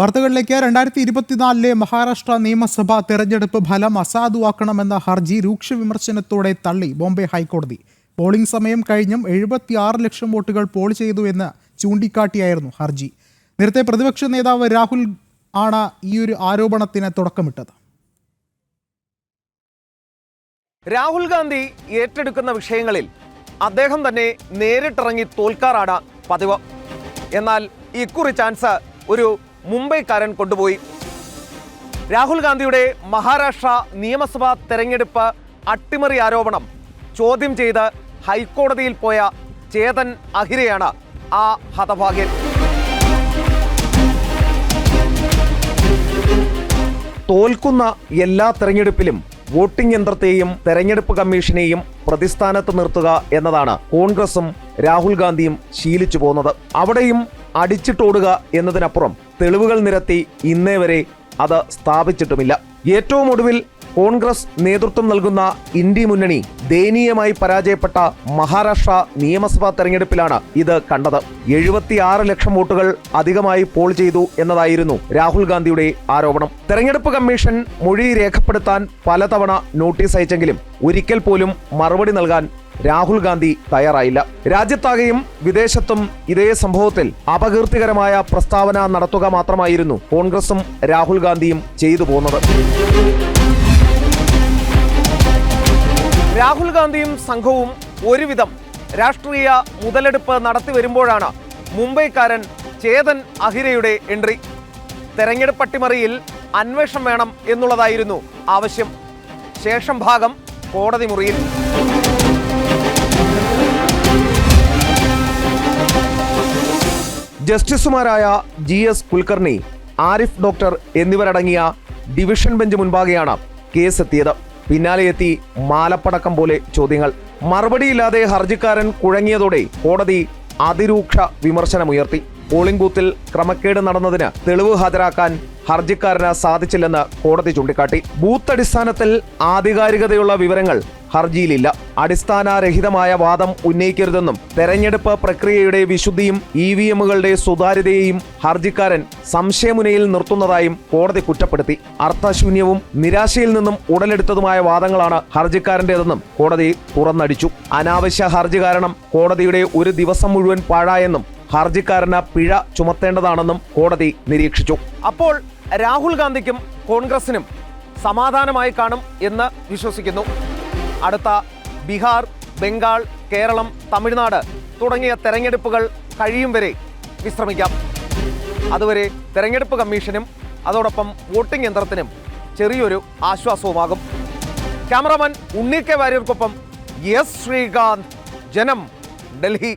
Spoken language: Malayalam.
വാർത്തകളിലേക്ക് രണ്ടായിരത്തി ഇരുപത്തിനാലിലെ മഹാരാഷ്ട്ര നിയമസഭാ തെരഞ്ഞെടുപ്പ് ഫലം അസാധുവാക്കണമെന്ന ഹർജി രൂക്ഷ വിമർശനത്തോടെ തള്ളി ബോംബെ ഹൈക്കോടതി. പോളിംഗ് സമയം കഴിഞ്ഞും എഴുപത്തിയാറ് ലക്ഷം വോട്ടുകൾ പോൾ ചെയ്തു എന്ന് ചൂണ്ടിക്കാട്ടിയായിരുന്നു ഹർജി. നേരത്തെ പ്രതിപക്ഷ നേതാവ് രാഹുൽ ആണ് ഈ ഒരു ആരോപണത്തിന് തുടക്കമിട്ടത്. രാഹുൽ ഗാന്ധി ഏറ്റെടുക്കുന്ന വിഷയങ്ങളിൽ അദ്ദേഹം തന്നെ നേരിട്ടിറങ്ങി തോൽക്കാറാണ് പതിവ്. എന്നാൽ ഇക്കുറി ചാൻസ് ഒരു മുംബൈക്കാരൻ കൊണ്ടുപോയി. രാഹുൽ ഗാന്ധിയുടെ മഹാരാഷ്ട്ര നിയമസഭാ തെരഞ്ഞെടുപ്പ് അട്ടിമറി ആരോപണം ചോദ്യം ചെയ്ത് ഹൈക്കോടതിയിൽ പോയ ചേതൻ അഹിരയാണ് ആ ഹതഭാഗ്യൻ. തോൽക്കുന്ന എല്ലാ തെരഞ്ഞെടുപ്പിലും വോട്ടിംഗ് യന്ത്രത്തെയും തെരഞ്ഞെടുപ്പ് കമ്മീഷനെയും പ്രതിസ്ഥാനത്ത് നിർത്തുക എന്നതാണ് കോൺഗ്രസും രാഹുൽ ഗാന്ധിയും ശീലിച്ചു പോകുന്നത് അവിടെയും അടിച്ചിട്ടോടുക എന്നതിനപ്പുറം തെളിവുകൾ നിരത്തി ഇന്നേ വരെ അത് സ്ഥാപിച്ചിട്ടുമില്ല. ഏറ്റവും ഒടുവിൽ കോൺഗ്രസ് നേതൃത്വം നൽകുന്ന ഇന്ത്യ മുന്നണി ദയനീയമായി പരാജയപ്പെട്ട മഹാരാഷ്ട്ര നിയമസഭാ തെരഞ്ഞെടുപ്പിലാണ് ഇത് കണ്ടത്. എഴുപത്തിയാറ് ലക്ഷം വോട്ടുകൾ അധികമായി പോൾ ചെയ്തു എന്നതായിരുന്നു രാഹുൽ ഗാന്ധിയുടെ ആരോപണം. തെരഞ്ഞെടുപ്പ് കമ്മീഷൻ മൊഴി രേഖപ്പെടുത്താൻ പലതവണ നോട്ടീസ് അയച്ചെങ്കിലും ഒരിക്കൽ പോലും മറുപടി നൽകാൻ രാഹുൽ ഗാന്ധി തയ്യാറായില്ല. രാജ്യത്താകെയും വിദേശത്തും ഇതേ സംഭവത്തിൽ അപകീർത്തികരമായ പ്രസ്താവന നടത്തുക മാത്രമായിരുന്നു കോൺഗ്രസും രാഹുൽ ഗാന്ധിയും ചെയ്തു പോകുന്നത് രാഹുൽ ഗാന്ധിയും സംഘവും ഒരുവിധം രാഷ്ട്രീയ മുതലെടുപ്പ് നടത്തി വരുമ്പോഴാണ് മുംബൈക്കാരൻ ചേതൻ അഹിരയുടെ എൻട്രി. തെരഞ്ഞെടുപ്പ് അട്ടിമറിയിൽ അന്വേഷണം വേണം എന്നുള്ളതായിരുന്നു ആവശ്യം. ശേഷം ഭാഗം കോടതി മുറിയിൽ. ജസ്റ്റിസുമാരായ G S Kulkarni Arif Doctor എന്നിവരടങ്ങിയ ഡിവിഷൻ ബെഞ്ച് മുൻപാകെയാണ് കേസ് എത്തിയത് പിന്നാലെ എത്തി മാലപ്പടക്കം പോലെ ചോദ്യങ്ങൾ. മറുപടിയില്ലാതെ ഹർജിക്കാരൻ കുഴങ്ങിയതോടെ കോടതി അതിരൂക്ഷ വിമർശനമുയർത്തി. പോളിംഗ് ബൂത്തിൽ ക്രമക്കേട് നടന്നതിന് തെളിവ് ഹാജരാക്കാൻ ഹർജിക്കാരന് സാധിച്ചില്ലെന്ന് കോടതി ചൂണ്ടിക്കാട്ടി. ബൂത്ത് അടിസ്ഥാനത്തിൽ ആധികാരികതയുള്ള വിവരങ്ങൾ ഹർജിയിലില്ല. അടിസ്ഥാനരഹിതമായ വാദം ഉന്നയിക്കരുതെന്നും തെരഞ്ഞെടുപ്പ് പ്രക്രിയയുടെ വിശുദ്ധിയും ഇ വി എമ്മുകളുടെ സുതാര്യതയെയും ഹർജിക്കാരൻ സംശയമുനയിൽ നിർത്തുന്നതായും കോടതി കുറ്റപ്പെടുത്തി. അർത്ഥശൂന്യവും നിരാശയിൽ നിന്നും ഉടലെടുത്തതുമായ വാദങ്ങളാണ് ഹർജിക്കാരന്റേതെന്നും കോടതി തുറന്നടിച്ചു. അനാവശ്യ ഹർജി കാരണം കോടതിയുടെ ഒരു ദിവസം മുഴുവൻ പാഴായെന്നും ഹർജിക്കാരന് പിഴ ചുമത്തേണ്ടതാണെന്നും കോടതി നിരീക്ഷിച്ചു. അപ്പോൾ രാഹുൽ ഗാന്ധിക്കും കോൺഗ്രസിനും സമാധാനമായി കാണും എന്ന് വിശ്വസിക്കുന്നു. അടുത്ത ബീഹാർ ബംഗാൾ കേരളം തമിഴ്നാട് തുടങ്ങിയ തെരഞ്ഞെടുപ്പുകൾ കഴിയും വരെ വിശ്രമിക്കാം. അതുവരെ തെരഞ്ഞെടുപ്പ് കമ്മീഷനും അതോടൊപ്പം വോട്ടിംഗ് യന്ത്രത്തിനും ചെറിയൊരു ആശ്വാസവുമാകും. ക്യാമറമാൻ ഉണ്ണി കെ വാര്യർക്കൊപ്പം എസ് ശ്രീകാന്ത് ജനം ഡൽഹി.